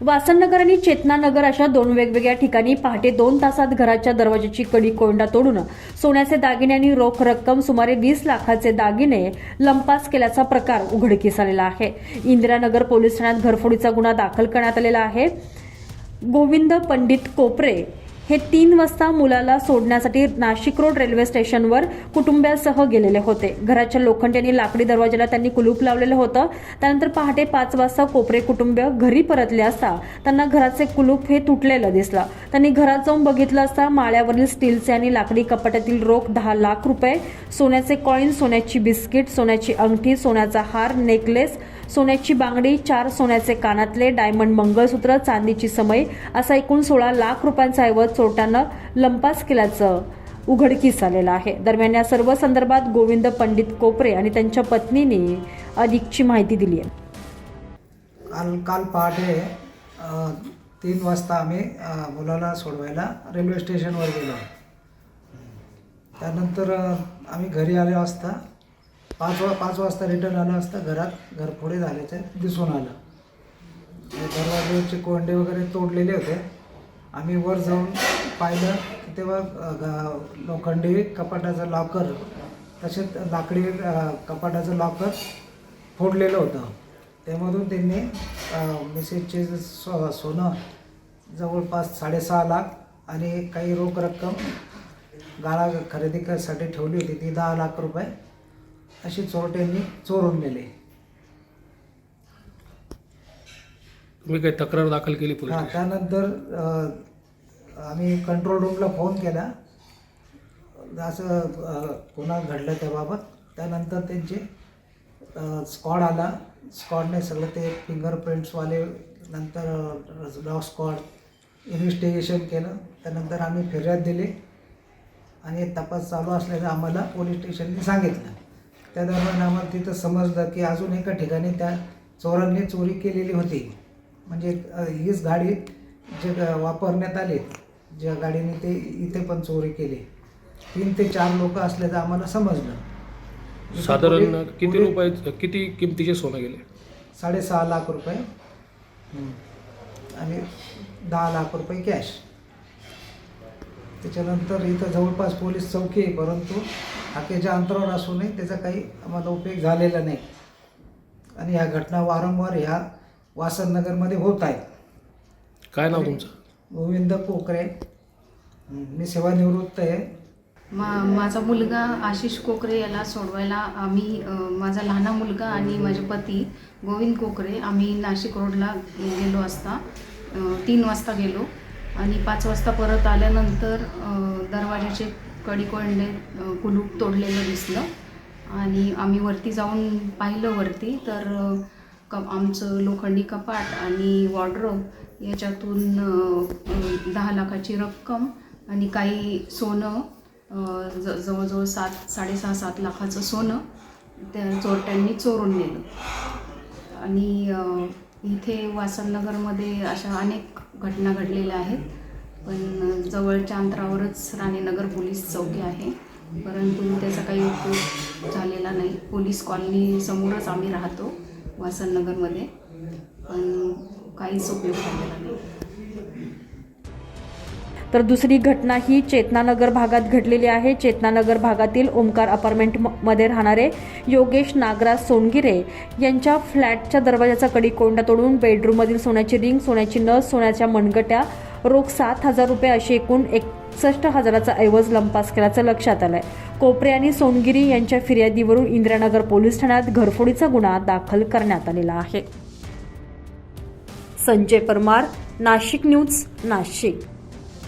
वासननगर आणि चेतनानगर अशा दोन वेगवेगळ्या ठिकाणी पहाटे दोन तासात घराच्या दरवाजाची कडी कोंडा तोडून सोन्याचे दागिने आणि रोख रक्कम सुमारे वीस लाखाचे दागिने लंपास केल्याचा प्रकार उघडकीस आलेला आहे. इंदिरानगर पोलीस ठाण्यात घरफोडीचा गुन्हा दाखल करण्यात आलेला आहे. गोविंद पंडित कोपरे हे तीन वाजता मुलाला सोडण्यासाठी नाशिक रोड रेल्वे स्टेशनवर कुटुंबियासह गेलेले होते. घराच्या लोखंडी आणि लाकडी दरवाजाला त्यांनी कुलूप लावलेलं होतं. त्यानंतर पहाटे पाच वाजता कोपरे कुटुंबीय घरी परतले असता त्यांना घराचे कुलूप हे तुटलेलं दिसलं. त्यांनी घरात जाऊन बघितलं असता माळ्यावरील स्टीलचे आणि लाकडी कपाटातील रोख दहा लाख रुपये सोन्याचे कॉईन सोन्याची बिस्किट सोन्याची अंगठी सोन्याचा हार नेकलेस सोन्याची बांगडी चार सोन्याचे कानातले डायमंड मंगळसूत्र चांदीची समय असा एकूण सोळा लाख रुपयांचा ऐवज चोरट्यानं लंपास केल्याचं उघडकीस आलेलं आहे. दरम्यान या सर्व संदर्भात गोविंद पंडित कोपरे आणि त्यांच्या पत्नीने अधिकची माहिती दिली आहे. काल काल पहाटे तीन वाजता आम्ही मुलाला सोडवायला रेल्वे स्टेशनवर गेलो. त्यानंतर आम्ही घरी आलो असता पाच वा पाच वाजता रिटर्न आलो असता घरात घरफोडे झाल्याचे दिसून आलं. दरवाजेचे कोंडे वगैरे तोडलेले होते. आम्ही वर जाऊन पाहिलं की तेव्हा ग- लोखंडी कपाटाचं लॉकर तसेच लाकडी कपाटाचं लॉकर फोडलेलं होतं. त्यामधून त्यांनी मेसेजचे मिसेसचे सो सोनं जवळपास साडेसहा लाख आणि काही रोख रक्कम गाळा खरेदी करायसाठी ठेवली होती. ती दहा लाख रुपये अशी चोरट्यांनी चोरून नेले. तुम्ही काही तक्रार दाखल केली पोलीस हां? त्यानंतर अ, आम्ही कंट्रोल रूमला फोन केला. असं अ, घडलं त्याबाबत. त्यानंतर त्यांचे स्क्वॉड आला. स्क्वॉडने सगळं ते फिंगरप्रिंट्सवाले नंतर डॉग स्क्वॉड इन्व्हेस्टिगेशन केलं. त्यानंतर आम्ही फिर्याद दिली. आणि तपास चालू असल्याचं आम्हाला पोलीस स्टेशनने सांगितलं. त्या दरम्यान आम्हाला तिथं समजलं की अजून एका ठिकाणी त्या चोरांनी चोरी केलेली होती. म्हणजे हीच गाडी जे वापरण्यात आली ज्या गाडीने ते इथे पण चोरी केली. तीन ते चार लोक असल्याचं आम्हाला समजलं. साधारण किती रुपये किती किमतीचे सोनं गेले? साडेसहा लाख रुपये. आणि दहा लाख रुपये कॅश त्याच्यानंतर इथं जवळपास पोलीस चौकी आहे परंतु हाकेच्या अंतरावर असूनही त्याचा काही आम्हाला उपयोग झालेला नाही. आणि ह्या घटना वारंवार ह्या वासननगरमध्ये होत आहेत. काय नाव तुमचं? गोविंद कोकरे. मी सेवानिवृत्त आहे. मा माझा मुलगा आशिष कोकरे याला सोडवायला आम्ही माझा लहान मुलगा आणि माझे पती गोविंद कोकरे आम्ही नाशिक रोडला गेलो असता तीन वाजता गेलो. आणि पाच वाजता परत आल्यानंतर दरवाजाचे कडीकोंडे अ, कुलूप तोडलेलं दिसलं. आणि आम्ही वरती जाऊन पाहिलं वरती तर क आमचं लोखंडी कपाट आणि वॉर्ड्रोब याच्यातून दहा लाखाची रक्कम आणि काही सोनं ज जवळजवळ सात साडेसहा सात लाखाचं सोनं त्या चोरट्यांनी चोरून नेलं. आणि इथे वासननगरमध्ये अशा अनेक घटना घडलेल्या आहेत. पण जवळच्या अंतरावरच राणीनगर पोलीस चौकी आहे. परंतु त्याचा काही उपयोग झालेला नाही. पोलीस कॉलनी समोरच आम्ही राहतो वासननगरमध्ये. पण काहीच उपयोग झालेला नाही. तर दुसरी घटना ही चेतनानगर भागात घडलेली आहे. चेतनानगर भागातील ओमकार अपार्टमेंटमध्ये म- मध्ये राहणारे योगेश नागराज सोनगिरे यांच्या फ्लॅटच्या दरवाजाचा कडी कोंडा तोडून बेडरूममधील सोन्याची रिंग सोन्याची नस सोन्याच्या मनगट्या रोख सात हजार रुपये अशी एकूण एकसष्ट हजाराचा ऐवज लंपास केल्याचं लक्षात आलंय. कोपरे आणि सोनगिरी यांच्या फिर्यादीवरून इंदिरानगर पोलीस ठाण्यात घरफोडीचा गुन्हा दाखल करण्यात आलेला आहे. संजय परमार नाशिक न्यूज नाशिक.